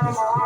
Namah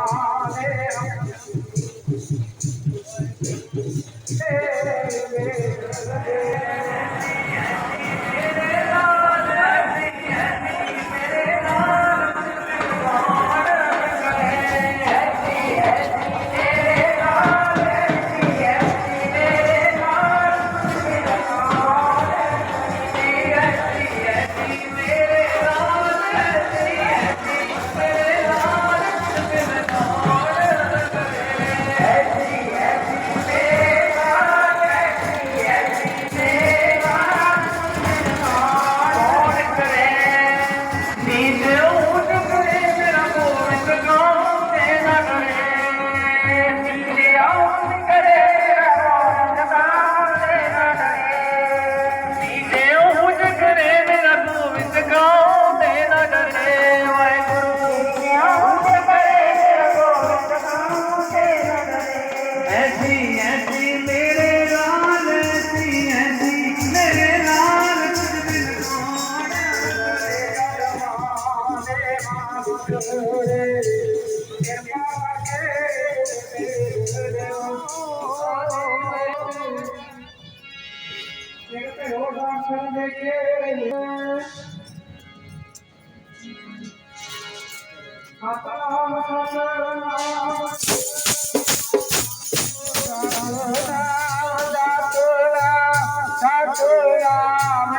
Satnam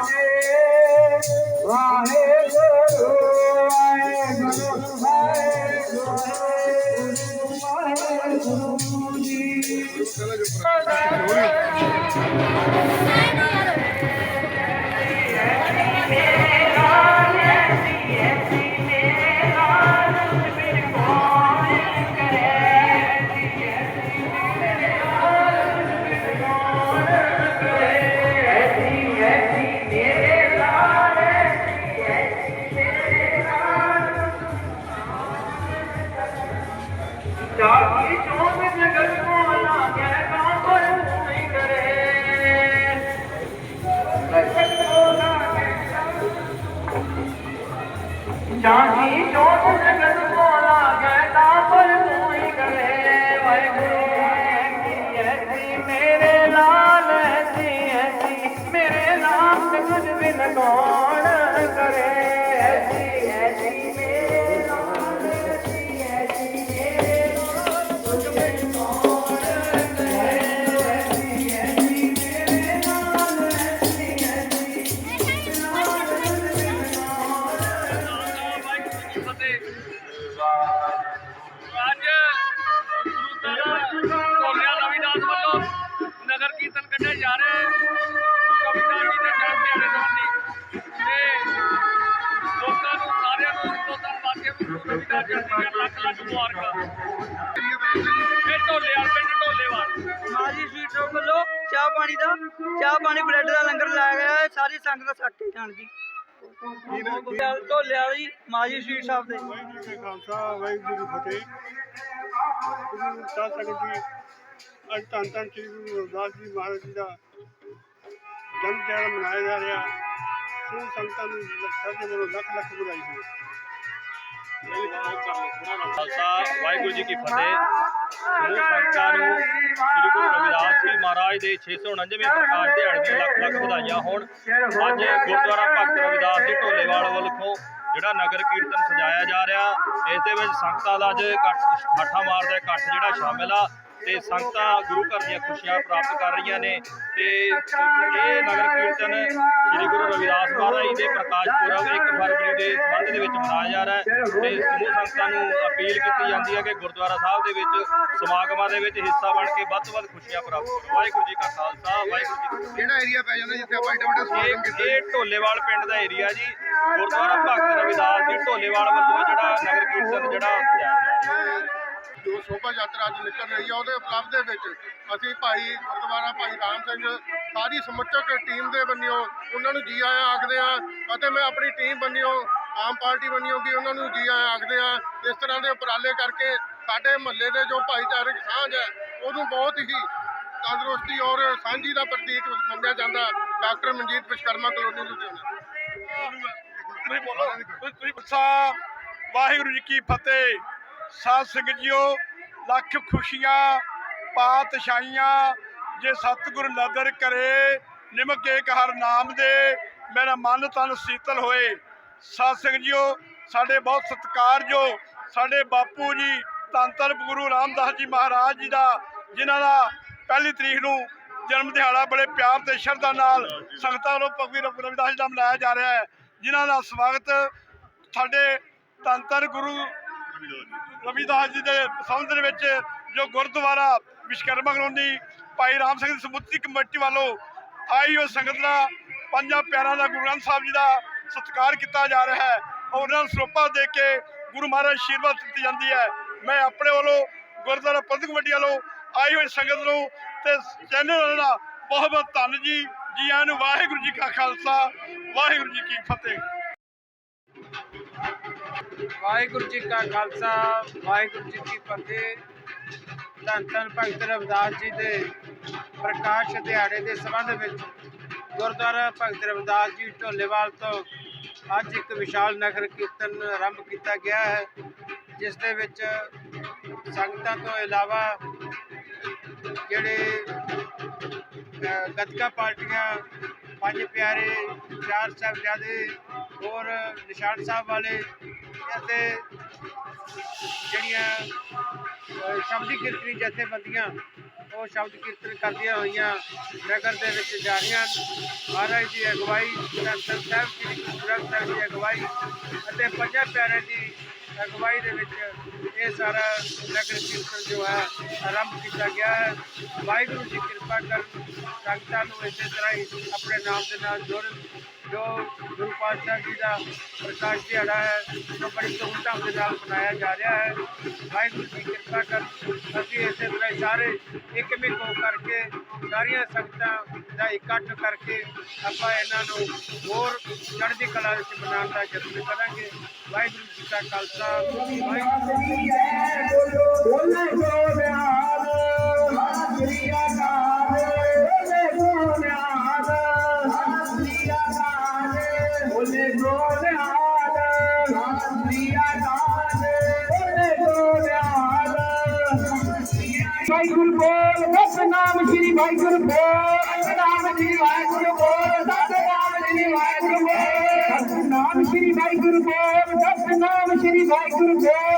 ਜੀ ਲੱਖ ਲੱਖ ਮੁਬਾਰਕਾਂ ਇਹ ਢੋਲੇਵਾਲ ਪਿੰਡ ਢੋਲੇਵਾਲ ਮਾਜੀ ਸਵੀਟ ਸ਼ੌਪ ਵੱਲੋਂ ਚਾਹ ਪਾਣੀ ਦਾ, ਚਾਹ ਪਾਣੀ ਬ੍ਰੈਡ ਦਾ ਲੰਗਰ ਲਾਇਆ ਗਿਆ ਹੈ, ਸਾਰੀ ਸੰਗਤ ਛੱਕ ਕੇ ਜਾਣ ਜੀ ਢੋਲੇ ਵਾਲੀ ਮਾਜੀ ਸਵੀਟ ਸ਼ਾਪ ਦੇ ਵਾਹਿਗੁਰੂ ਜੀ ਖਾਲਸਾ, ਵਾਹਿਗੁਰੂ ਜੀ ਫਤਿਹ। ਗੁਰੂ ਸੰਗਤ ਜੀ ਅੱਜ ਧੰਨ ਧੰਨ ਸ੍ਰੀ ਗੁਰੂ ਰਵਿਦਾਸ ਜੀ ਮਹਾਰਾਜ ਜੀ ਦਾ ਜਨਮ ਦਿਹਾੜਾ ਮਨਾਇਆ ਜਾ ਰਿਹਾ। ਸੋ ਸੰਗਤਾਂ ਨੂੰ ਸਾਡੇ ਵੱਲੋਂ ਲੱਖ ਲੱਖ ਵਧਾਈ ਹੋਵੇ। ਖਾਲਸਾ, ਵਾਹਿਗੁਰੂ ਜੀ ਕੀ ਫਤਿਹ। ਸਮੂਹ ਸੰਗਤਾਂ ਨੂੰ ਸ੍ਰੀ ਗੁਰੂ ਰਵਿਦਾਸ ਜੀ ਮਹਾਰਾਜ ਦੇ 649ਵੇਂ ਪ੍ਰਕਾਸ਼ ਦਿਹਾੜੇ ਦੀਆਂ ਲੱਖ ਲੱਖ ਵਧਾਈਆਂ ਹੋਣ। ਅੱਜ ਗੁਰਦੁਆਰਾ ਭਗਤ ਰਵਿਦਾਸ ਜੀ ਢੋਲੇਵਾਲ ਵੱਲੋਂ ਜਿਹੜਾ ਨਗਰ ਕੀਰਤਨ ਸਜਾਇਆ ਜਾ ਰਿਹਾ, ਇਸ ਦੇ ਵਿੱਚ ਸੰਗਤਾਂ ਦਾ ਅੱਜ ਇਕੱਠ ਠਾਠਾ ਮਾਰਦਾ, ਇਕੱਠ ਜਿਹੜਾ ਸ਼ਾਮਿਲ ਆ। ਤੇ ਸੰਗਤਾਂ ਗੁਰੂ ਘਰ ਦੀਆਂ ਖੁਸ਼ੀਆਂ ਪ੍ਰਾਪਤ ਕਰ ਰਹੀਆਂ ਨੇ ਤੇ ਇਹ ਨਗਰ ਕੀਰਤਨ ਸ੍ਰੀ ਗੁਰੂ ਰਵਿਦਾਸ ਮਹਾਰਾਜ ਦੇ ਪ੍ਰਕਾਸ਼ ਪੁਰਬ 1 ਫਰਵਰੀ ਦੇ ਸੰਬੰਧ ਦੇ ਵਿੱਚ ਮਨਾਇਆ ਜਾ ਰਿਹਾ ਹੈ ਤੇ ਸਮੂਹ ਸੰਗਤਾਂ ਨੂੰ ਅਪੀਲ ਕੀਤੀ ਜਾਂਦੀ ਹੈ ਕਿ ਗੁਰਦੁਆਰਾ ਸਾਹਿਬ ਦੇ ਵਿੱਚ ਸਮਾਗਮਾਂ ਦੇ ਵਿੱਚ ਹਿੱਸਾ ਬਣ ਕੇ ਵੱਧ ਤੋਂ ਵੱਧ ਖੁਸ਼ੀਆਂ ਪ੍ਰਾਪਤ ਕਰੋ। ਵਾਹਿਗੁਰੂ ਜੀ ਕਾ ਖਾਲਸਾ ਵਾਹਿਗੁਰੂ ਜੀ ਕੀ ਫਤਿਹ। ਕਿਹੜਾ ਏਰੀਆ ਪੈ ਜਾਂਦਾ ਜਿੱਥੇ ਆਪਾਂ ਏਡਾ ਵੱਡਾ ਸਮਾਗਮ ਕੀਤਾ ਇਹ ਇਹ ਢੋਲੇਵਾਲ ਪਿੰਡ ਦਾ ਏਰੀਆ ਜੀ। ਗੁਰਦੁਆਰਾ ਭਗਤ ਰਵਿਦਾਸ ਜੀ ਢੋਲੇਵਾਲ ਵੱਲੋਂ ਜਿਹੜਾ ਨਗਰ ਕੀਰਤਨ ਜਿਹੜਾ ਸਜਾਇਆ ਹੈ। ਜੋ ਸ਼ੋਭਾ ਯਾਤਰਾ ਅੱਜ ਨਿਕਲ ਰਹੀ ਹੈ ਉਹਦੇ ਉਪਲਬਧ ਦੇ ਵਿੱਚ ਅਸੀਂ ਭਾਈ ਗੁਰਦੁਆਰਾ ਭਾਈ ਰਾਮ ਸਿੰਘ, ਸਾਰੀ ਸਮੁੱਚਕ ਟੀਮ ਦੇ ਬੰਨਿਓ, ਉਹਨਾਂ ਨੂੰ ਜੀ ਆਇਆਂ ਆਖਦੇ ਆ, ਅਤੇ ਮੈਂ ਆਪਣੀ ਟੀਮ ਬੰਨਿਓ, ਆਮ ਪਾਰਟੀ ਬਣੀ ਵੀ ਉਹਨਾਂ ਨੂੰ ਜੀ ਆਇਆਂ ਆਖਦੇ ਆ, ਇਸ ਤਰ੍ਹਾਂ ਦੇ ਉਪਰਾਲੇ ਕਰਕੇ ਸਾਡੇ ਮਹੱਲੇ ਦੇ ਜੋ ਭਾਈਚਾਰਕ ਸਾਂਝ ਹੈ, ਉਹਨੂੰ ਬਹੁਤ ਹੀ ਤੰਦਰੁਸਤੀ ਔਰ ਸਾਂਝੀ ਦਾ ਪ੍ਰਤੀਕ ਮੰਨਿਆ ਜਾਂਦਾ, ਡਾਕਟਰ ਮਨਜੀਤ ਵਿਸ਼ਕਰਮਾ ਕਲੋਨੀ ਲੁਧਿਆਣਾ। ਸਾਹਿਬ ਵਾਹਿਗੁਰੂ ਜੀ ਕੀ ਫਤਿਹ। ਸਾਧ ਸੰਗਤ ਜੀਓ, ਲੱਖ ਖੁਸ਼ੀਆਂ, ਪਾਤਸ਼ਾਹੀਆਂ, ਜੇ ਸਤਿਗੁਰ ਨਦਰ ਕਰੇ, ਨਿਮਕ ਏਕ ਹਰ ਨਾਮ ਦੇ, ਮੇਰਾ ਮਨ ਤਨ ਸੀਤਲ ਹੋਏ। ਸਾਧ ਸੰਗਤ ਜੀਓ, ਸਾਡੇ ਬਹੁਤ ਸਤਿਕਾਰਯੋ ਸਾਡੇ ਬਾਪੂ ਜੀ, ਧੰਨ ਧੰਨ ਗੁਰੂ ਰਾਮਦਾਸ ਜੀ ਮਹਾਰਾਜ ਜੀ ਦਾ, ਜਿਨ੍ਹਾਂ ਦਾ ਪਹਿਲੀ ਤਰੀਕ ਨੂੰ ਜਨਮ ਦਿਹਾੜਾ ਬੜੇ ਪਿਆਰ ਤੇ ਸ਼ਰਧਾ ਨਾਲ ਸੰਗਤਾਂ ਵੱਲੋਂ ਭਗਵੀ ਰਵਿਦਾਸ ਜੀ ਦਾ ਮਨਾਇਆ ਜਾ ਰਿਹਾ ਹੈ, ਜਿਨ੍ਹਾਂ ਦਾ ਸਵਾਗਤ ਸਾਡੇ ਧੰਨ ਧੰਨ ਗੁਰੂ ਰਵਿਦਾਸ ਜੀ ਦੇ ਸੰਬੰਧ ਦੇ ਵਿੱਚ ਜੋ ਗੁਰਦੁਆਰਾ ਵਿਸ਼ਕਰਮਾ ਕਲੋਨੀ ਭਾਈ ਰਾਮ ਸਿੰਘ ਦੀ ਸਮੁੱਚੀ ਕਮੇਟੀ ਵੱਲੋਂ ਆਈ ਹੋਈ ਸੰਗਤ ਦਾ ਪੰਜਾਂ ਪਿਆਰਾਂ ਦਾ ਗੁਰੂ ਗ੍ਰੰਥ ਸਾਹਿਬ ਜੀ ਦਾ ਸਤਿਕਾਰ ਕੀਤਾ ਜਾ ਰਿਹਾ ਹੈ। ਉਹਨਾਂ ਨੂੰ ਸਰੋਪਾ ਦੇ ਕੇ ਗੁਰੂ ਮਹਾਰਾਜ ਆਸ਼ੀਰਵਾਦ ਦਿੱਤੀ ਜਾਂਦੀ ਹੈ। ਮੈਂ ਆਪਣੇ ਵੱਲੋਂ ਗੁਰਦੁਆਰਾ ਪ੍ਰਬੰਧਕ ਕਮੇਟੀ ਵੱਲੋਂ ਆਈ ਹੋਈ ਸੰਗਤ ਨੂੰ ਤੇ ਚੈਨਲ ਵਾਲਿਆਂ ਦਾ ਬਹੁਤ ਬਹੁਤ ਧੰਨ ਜੀ। ਜੀ ਆਇਆਂ ਨੂੰ ਵਾਹਿਗੁਰੂ ਜੀ ਕਾ ਖਾਲਸਾ, ਵਾਹਿਗੁਰੂ ਜੀ ਕੀ ਫਤਿਹ। ਵਾਹਿਗੁਰੂ ਜੀ ਕਾ ਖਾਲਸਾ ਵਾਹਿਗੁਰੂ ਜੀ ਕੀ ਫਤਿਹ। ਧੰਨ ਧੰਨ ਭਗਤ ਰਵਿਦਾਸ ਜੀ ਦੇ ਪ੍ਰਕਾਸ਼ ਦਿਹਾੜੇ ਦੇ ਸੰਬੰਧ ਵਿੱਚ ਗੁਰਦੁਆਰਾ ਭਗਤ ਰਵਿਦਾਸ ਜੀ ਢੋਲੇਵਾਲ ਤੋਂ ਅੱਜ ਇੱਕ ਵਿਸ਼ਾਲ ਨਗਰ ਕੀਰਤਨ ਆਰੰਭ ਕੀਤਾ ਗਿਆ ਹੈ ਜਿਸ ਦੇ ਵਿੱਚ ਸੰਗਤਾਂ ਤੋਂ ਇਲਾਵਾ ਜਿਹੜੇ ਅ, ਗੱਤਕਾ ਪਾਰਟੀਆਂ ਪੰਜ ਪਿਆਰੇ ਚਾਰ ਸਾਹਿਬਜ਼ਾਦੇ ਹੋਰ ਨਿਸ਼ਾਨ ਸਾਹਿਬ ਵਾਲੇ ਅਤੇ ਜਿਹੜੀਆਂ ਸ਼ਬਦੀ ਕੀਰਤਨੀ ਜਥੇਬੰਦੀਆਂ, ਉਹ ਸ਼ਬਦ ਕੀਰਤਨ ਕਰਦੀਆਂ ਹੋਈਆਂ ਨਗਰ ਦੇ ਵਿੱਚ ਜਾ ਰਹੀਆਂ ਹਨ। ਮਹਾਰਾਜ ਦੀ ਅਗਵਾਈ ਸੰਤਨ ਸਾਹਿਬ ਜੀ ਗੁਰੂ ਗ੍ਰੰਥ ਸਾਹਿਬ ਦੀ ਅਗਵਾਈ ਅਤੇ ਪੰਜਾਂ ਪਿਆਰਿਆਂ ਦੀ ਅਗਵਾਈ ਦੇ ਵਿੱਚ ਇਹ ਸਾਰਾ ਨਗਰ ਕੀਰਤਨ ਜੋ ਹੈ, ਆਰੰਭ ਕੀਤਾ ਗਿਆ ਹੈ ਵਾਹਿਗੁਰੂ ਜੀ ਕਿਰਪਾ ਕਰਨ ਸੰਗਤਾਂ ਨੂੰ ਇਸੇ ਤਰ੍ਹਾਂ ਹੀ ਆਪਣੇ ਨਾਮ ਦੇ ਨਾਲ ਜੋੜਨ ਜੋ ਗੁਰੂ ਪਾਤਸ਼ਾਹ ਜੀ ਦਾ ਪ੍ਰਕਾਸ਼ ਦਿਹਾੜਾ ਹੈ ਜੋ ਬੜੀ ਧੂਮਧਾਮ ਦੇ ਨਾਲ ਮਨਾਇਆ ਜਾ ਰਿਹਾ ਹੈ ਵਾਹਿਗੁਰੂ ਜੀ ਕਿਰਪਾ ਕਰ ਅਸੀਂ ਇਸੇ ਤਰ੍ਹਾਂ ਹੀ ਸਾਰੇ ਇੱਕ ਮਿਕ ਹੋ ਕਰਕੇ ਸਾਰੀਆਂ ਸੰਗਤਾਂ ਦਾ ਇਕੱਠ ਕਰਕੇ ਆਪਾਂ ਇਹਨਾਂ ਨੂੰ ਹੋਰ ਚੜ੍ਹਦੀ ਕਲਾ ਵਿੱਚ ਮਨਾਉਣ ਦਾ ਯਤਨ ਕਰਾਂਗੇ ਵਾਹਿਗੁਰੂ ਜੀ ਕਾ ਖਾਲਸਾ ਵਾਹਿਗੁਰੂ ਜੀ ਕੀ ਫਤਿਹ। ਬੋਲੇ ਗੋਨਿਆਲ ਹਾਜ਼ਰੀਆ ਵਾਹਿਗੁਰੂ ਬੋਲ ਸਤਨਾਮ ਸ੍ਰੀ ਵਾਹਿਗੁਰੂ ਬੋਲ ਸਤਨਾਮ ਸ੍ਰੀ ਵਾਹਿਗੁਰੂ ਬੋਲ ਸਤਨਾਮ ਸ੍ਰੀ ਵਾਹਿਗੁਰੂ ਬੋਲ ਸਤਨਾਮ ਸ੍ਰੀ ਵਾਹਿਗੁਰੂ ਬੋਲ ਸਤਨਾਮ ਸ੍ਰੀ ਵਾਹਿਗੁਰੂ ਬੋਲ।